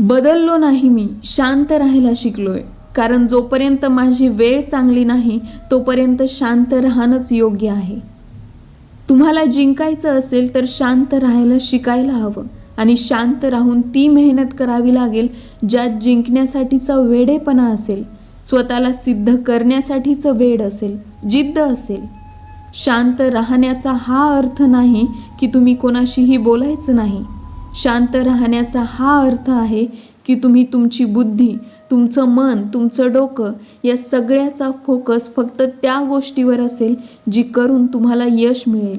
बदललो नाही मी शांत राहायला शिकलोय. कारण जोपर्यंत माझी वेळ चांगली नाही तोपर्यंत शांत राहणंच योग्य आहे. तुम्हाला जिंकायचं असेल तर शांत राहायला शिकायला हवं आणि शांत राहून ती मेहनत करावी लागेल ज्यात जिंकण्यासाठीचा वेडेपणा असेल स्वतःला सिद्ध करण्यासाठीचं वेड असेल जिद्द असेल. शांत राहण्याचा हा अर्थ नाही की तुम्ही कोणाशीही बोलायचं नाही. शांत राहण्याचा हा अर्थ आहे की तुम्ही तुमची बुद्धी तुमचं मन तुमचं डोकं या सगळ्याचा फोकस फक्त त्या गोष्टीवर असेल जी करून तुम्हाला यश मिळेल.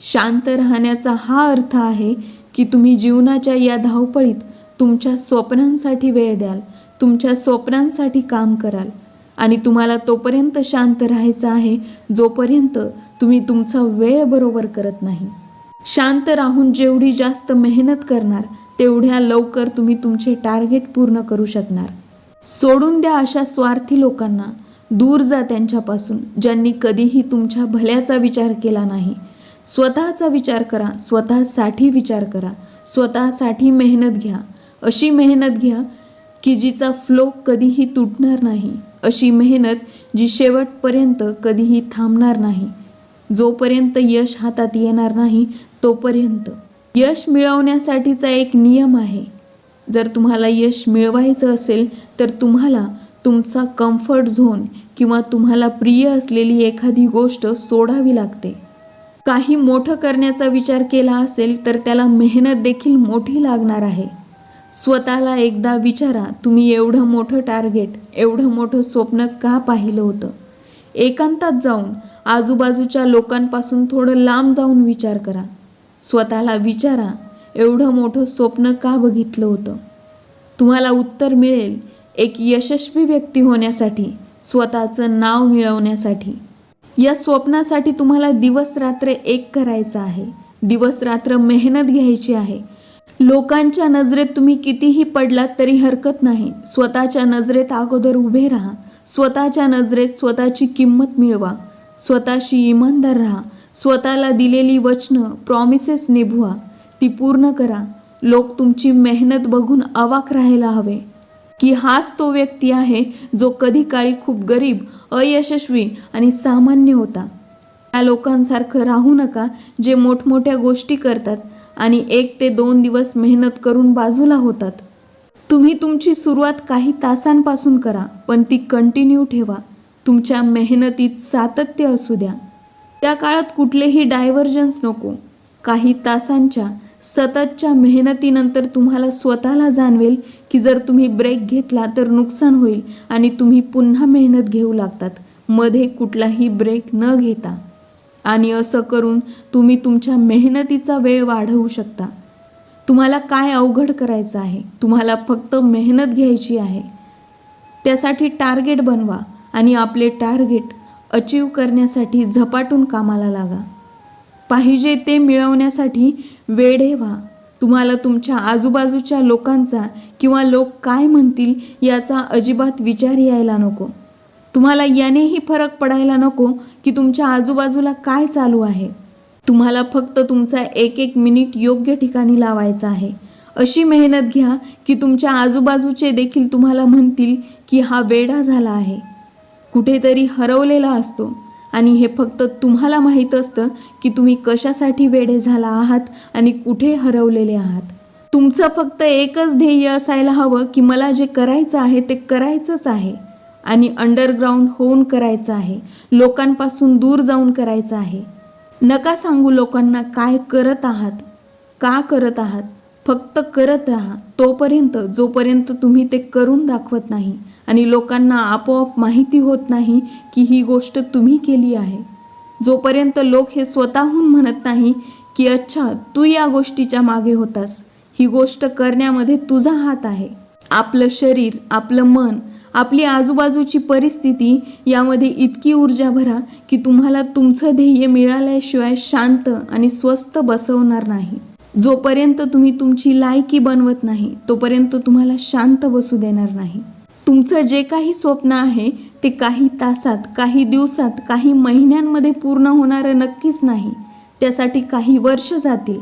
शांत राहण्याचा हा अर्थ आहे की तुम्ही जीवनाच्या या धावपळीत तुमच्या स्वप्नांसाठी वेळ द्याल तुमच्या स्वप्नांसाठी काम कराल आणि तुम्हाला तोपर्यंत शांत राहायचं आहे जोपर्यंत तुम्ही तुमचा वेळ बरोबर करत नाही. शांत राहून जेवढी जास्त मेहनत करणार तेवढ्या लवकर तुम्ही तुमचे टार्गेट पूर्ण करू शकणार. सोडून द्या अशा स्वार्थी लोकांना. दूर जा त्यांच्यापासून ज्यांनी कधीही तुमच्या भल्याचा विचार केला नाही. स्वतःचा विचार करा स्वतःसाठी विचार करा स्वतःसाठी मेहनत घ्या. अशी मेहनत घ्या की जिचा फ्लो कधीही तुटणार नाही. अशी मेहनत जी शेवटपर्यंत कधीही थांबणार नाही. जोपर्यंत यश हातात येणार नाही तोपर्यंत. यश मिळवण्यासाठीचा एक नियम आहे. जर तुम्हाला यश मिळवायचं असेल तर तुम्हाला तुमचा कम्फर्ट झोन किंवा तुम्हाला प्रिय असलेली एखादी गोष्ट सोडावी लागते. काही मोठं करण्याचा विचार केला असेल तर त्याला मेहनत देखील मोठी लागणार आहे. स्वतःला एकदा विचारा तुम्ही एवढं मोठं टार्गेट एवढं मोठं स्वप्न का पाहिलं होतं? एकांतात जाऊन आजूबाजूच्या लोकांपासून थोडं लांब जाऊन विचार करा. स्वतःला विचारा एवढं मोठं स्वप्न का बघितलं होतं? तुम्हाला उत्तर मिळेल एक यशस्वी व्यक्ती होण्यासाठी स्वतःचं नाव मिळवण्यासाठी. या स्वप्नासाठी तुम्हाला दिवस रात्र एक करायचं आहे. दिवस रात्र मेहनत घ्यायची आहे. लोकांच्या नजरेत तुम्ही कितीही पडलात तरी हरकत नाही. स्वतःच्या नजरेत अगोदर उभे राहा. स्वतःच्या नजरेत स्वतःची किंमत मिळवा. स्वतःशी इमानदार राहा. स्वतःला दिलेली वचनं प्रॉमिसेस निभवा. ती पूर्ण करा. लोक तुमची मेहनत बघून अवाक राहायला हवे. की हाच तो व्यक्ती आहे जो कधी काळी खूप गरीब अयशस्वी आणि सामान्य होता. त्या लोकांसारखं राहू नका जे मोठमोठ्या गोष्टी करतात आणि एक ते दोन दिवस मेहनत करून बाजूला होतात. तुम्ही तुमची सुरुवात काही तासांपासून करा पण ती कंटिन्यू ठेवा. तुमच्या मेहनतीत सातत्य असू द्या. त्या काळात कुठलेही डायव्हर्जन्स नको. काही तासांच्या सततच्या मेहनतीनंतर तुम्हाला स्वतःला जाणवेल की जर तुम्ही ब्रेक घेतला तर नुकसान होईल आणि तुम्ही पुन्हा मेहनत घेऊ लागतात. मध्ये कुठलाही ब्रेक न घेता. आणि असं करून तुम्ही तुमच्या मेहनतीचा वेळ वाढवू शकता. तुम्हाला काय अवघड करायचं आहे? तुम्हाला फक्त मेहनत घ्यायची आहे. त्यासाठी टार्गेट बनवा. आणि आपले टार्गेट अचीव करण्यासाठी झपाटून कामाला लागा. पाहिजे ते मिळवण्यासाठी वेडे व्हा. तुम्हाला तुमच्या आजूबाजूच्या लोकांचा किंवा लोक काय म्हणतील याचा अजिबात विचार यायला नको. तुम्हाला यानेही फरक पडायला नको की तुमच्या आजूबाजूला काय चालू आहे. तुम्हाला फक्त तुमचा एक एक मिनिट योग्य ठिकाणी लावायचा आहे. अशी मेहनत घ्या की तुमच्या आजूबाजूचे देखील तुम्हाला म्हणतील की हा वेडा झाला आहे. कुठेतरी हरवलेला असतो. आणि हे फक्त तुम्हाला माहीत असतं की तुम्ही कशासाठी वेडे झाला आहात आणि कुठे हरवलेले आहात. तुमचं फक्त एकच ध्येय असायला हवं की मला जे करायचं आहे ते करायचंच आहे. आणि अंडरग्राऊंड होऊन करायचं आहे. लोकांपासून दूर जाऊन करायचं आहे. नका सांगू लोकांना काय करत आहात का करत आहात. फक्त करत राहा. तोपर्यंत जोपर्यंत तुम्ही ते करून दाखवत नाही आणि लोकांना आपोआप माहिती होत नाही की ही गोष्ट तुम्ही केली आहे. जोपर्यंत लोक हे स्वतःहून म्हणत नाही की अच्छा तू या गोष्टीच्या मागे होतास. ही गोष्ट करण्यामध्ये तुझा हात आहे. आपलं शरीर आपलं मन आपली आजूबाजूची परिस्थिती यामध्ये इतकी ऊर्जा भरा की तुम्हाला तुमचं ध्येय मिळाल्याशिवाय शांत आणि स्वस्त बसवणार नाही. जोपर्यंत तुम्ही तुमची लायकी बनवत नाही तोपर्यंत तुम्हाला शांत बसू देणार नाही. तुमचं जे काही स्वप्न आहे ते काही तासात काही दिवसात काही महिन्यांमध्ये पूर्ण होणारं नक्कीच नाही. त्यासाठी काही वर्ष जातील.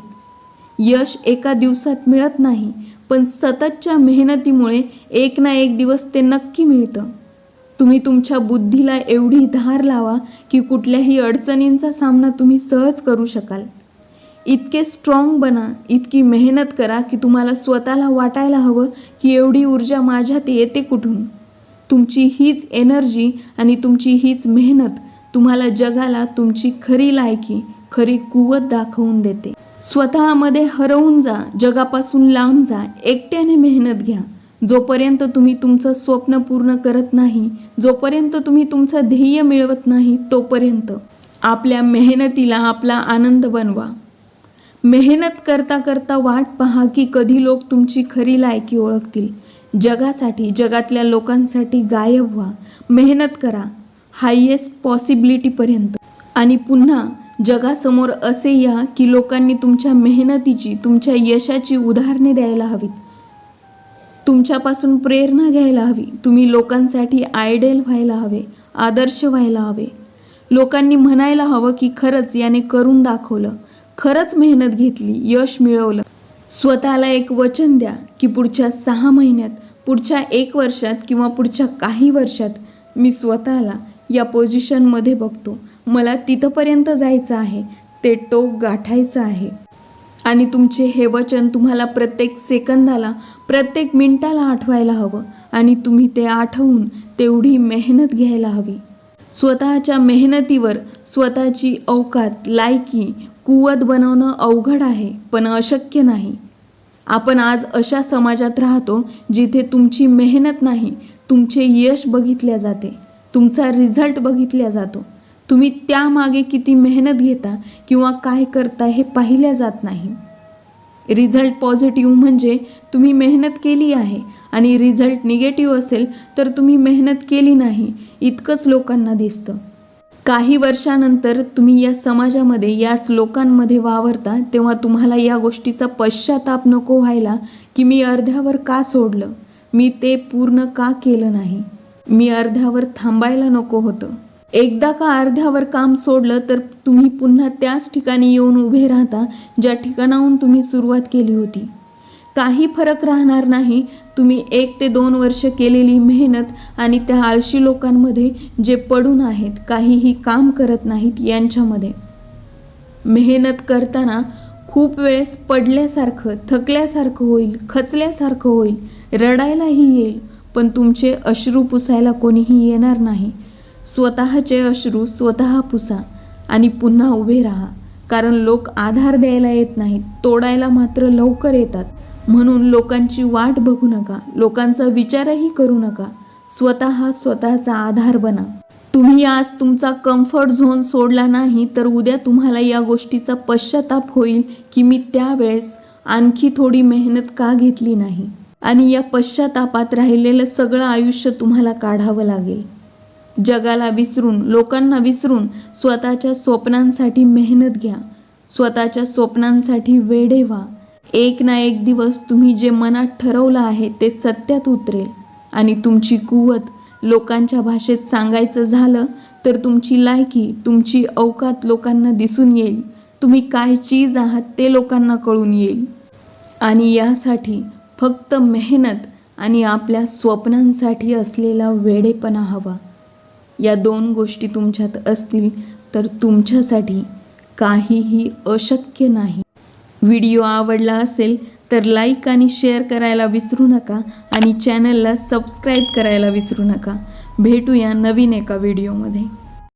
यश एका दिवसात मिळत नाही पण सततच्या मेहनतीमुळे एक ना एक दिवस ते नक्की मिळतं. तुम्ही तुमच्या बुद्धीला एवढी धार लावा की कुठल्याही अडचणींचा सामना तुम्ही सहज करू शकाल. इतके स्ट्रॉंग बना इतकी मेहनत करा की तुम्हाला स्वतःला वाटायला हवं की एवढी ऊर्जा माझ्यात येते कुठून. तुमची हीच एनर्जी आणि तुमची हीच मेहनत तुम्हाला जगाला तुमची खरी लायकी खरी कुवत दाखवून देते. स्वतःमध्ये हरवून जा जगापासून लांब जा एकट्याने मेहनत घ्या. जोपर्यंत तुम्ही तुमचं स्वप्न पूर्ण करत नाही जोपर्यंत तुम्ही तुमचं ध्येय मिळवत नाही तोपर्यंत आपल्या मेहनतीला आपला आनंद बनवा. मेहनत करता करता वाट पहा की कधी लोक तुमची खरी लायकी ओळखतील. जगासाठी जगातल्या लोकांसाठी गायब व्हा. मेहनत करा. हायेस्ट पॉसिबिलिटीपर्यंत आणि पुन्हा जगासमोर असे या की लोकांनी तुमच्या मेहनतीची तुमच्या यशाची उदाहरणे द्यायला हवीत. तुमच्यापासून प्रेरणा घ्यायला हवी. तुम्ही लोकांसाठी आयडेल व्हायला हवे आदर्श व्हायला हवे. लोकांनी म्हणायला हवं की खरंच याने करून दाखवलं. खरंच मेहनत घेतली यश मिळवलं. स्वतःला एक वचन द्या की पुढच्या सहा महिन्यात पुढच्या एक वर्षात किंवा पुढच्या काही वर्षात मी स्वतःला या पोझिशनमध्ये बघतो. मला तिथंपर्यंत जायचं आहे ते टोक गाठायचं आहे. आणि तुमचे हे वचन तुम्हाला प्रत्येक सेकंदाला प्रत्येक मिनिटाला आठवायला हवं आणि तुम्ही ते आठवून तेवढी मेहनत घ्यायला हवी. स्वतःच्या मेहनतीवर स्वतःची अवकात लायकी कुवत बनवणं अवघड आहे पण अशक्य नाही. आपण आज अशा समाजात राहतो जिथे तुमची मेहनत नाही तुमचे यश बघितल्या जाते तुमचा रिझल्ट बघितल्या जातो. तुम्ही त्यामागे किती मेहनत घेता किंवा काय करता हे पाहिल्या जात नाही. रिझल्ट पॉझिटिव्ह म्हणजे तुम्ही मेहनत केली आहे आणि रिझल्ट निगेटिव्ह असेल तर तुम्ही मेहनत केली नाही. इतकंच लोकांना दिसतं. काही वर्षानंतर तुम्ही या समाजामध्ये याच लोकांमध्ये वावरता तेव्हा तुम्हाला या गोष्टीचा पश्चाताप नको व्हायला की मी अर्ध्यावर का सोडलं? मी ते पूर्ण का केलं नाही? मी अर्ध्यावर थांबायला नको होतं. एकदा का अर्ध्यावर काम सोडलं तर तुम्ही पुन्हा त्याच ठिकाणी येऊन उभे राहता ज्या ठिकाणाहून तुम्ही सुरुवात केली होती. काही फरक राहणार नाही तुम्ही एक ते दोन वर्ष केलेली मेहनत आणि त्या आळशी लोकांमध्ये जे पडून आहेत काहीही काम करत नाहीत यांच्यामध्ये. मेहनत करताना खूप वेळेस पडल्यासारखं थकल्यासारखं होईल खचल्यासारखं होईल रडायलाही येईल पण तुमचे अश्रू पुसायला कोणीही येणार नाही. स्वतःचे अश्रू स्वतः पुसा आणि पुन्हा उभे राहा. कारण लोक आधार द्यायला येत नाहीत तोडायला मात्र लवकर येतात. म्हणून लोकांची वाट बघू नका लोकांचा विचारही करू नका. स्वतः स्वतःचा आधार बना. तुम्ही आज तुमचा कम्फर्ट झोन सोडला नाही तर उद्या तुम्हाला या गोष्टीचा पश्चाताप होईल की मी त्यावेळेस आणखी थोडी मेहनत का घेतली नाही? आणि या पश्चातापात राहिलेलं सगळं आयुष्य तुम्हाला काढावं लागेल. जगाला विसरून लोकांना विसरून स्वतःच्या स्वप्नांसाठी मेहनत घ्या. स्वतःच्या स्वप्नांसाठी वेडे व्हा एक ना एक दिवस तुम्ही जे मनात ठरवलं आहे ते सत्यात उतरेल. आणि तुमची कुवत लोकांच्या भाषेत सांगायचं झालं तर तुमची लायकी तुमची अवकात लोकांना दिसून येईल. तुम्ही काय चीज आहात ते लोकांना कळून येईल. आणि यासाठी फक्त मेहनत आणि आपल्या स्वप्नांसाठी असलेला वेडेपणा हवा. या दोन गोष्टी तुमच्यात असतील तर तुमच्यासाठी काहीही अशक्य नाही. व्हिडिओ आवडला असेल तर लाईक आणि शेअर करायला विसरू नका आणि चॅनलला सबस्क्राईब करायला विसरू नका. भेटूया नवीन एका व्हिडिओमध्ये.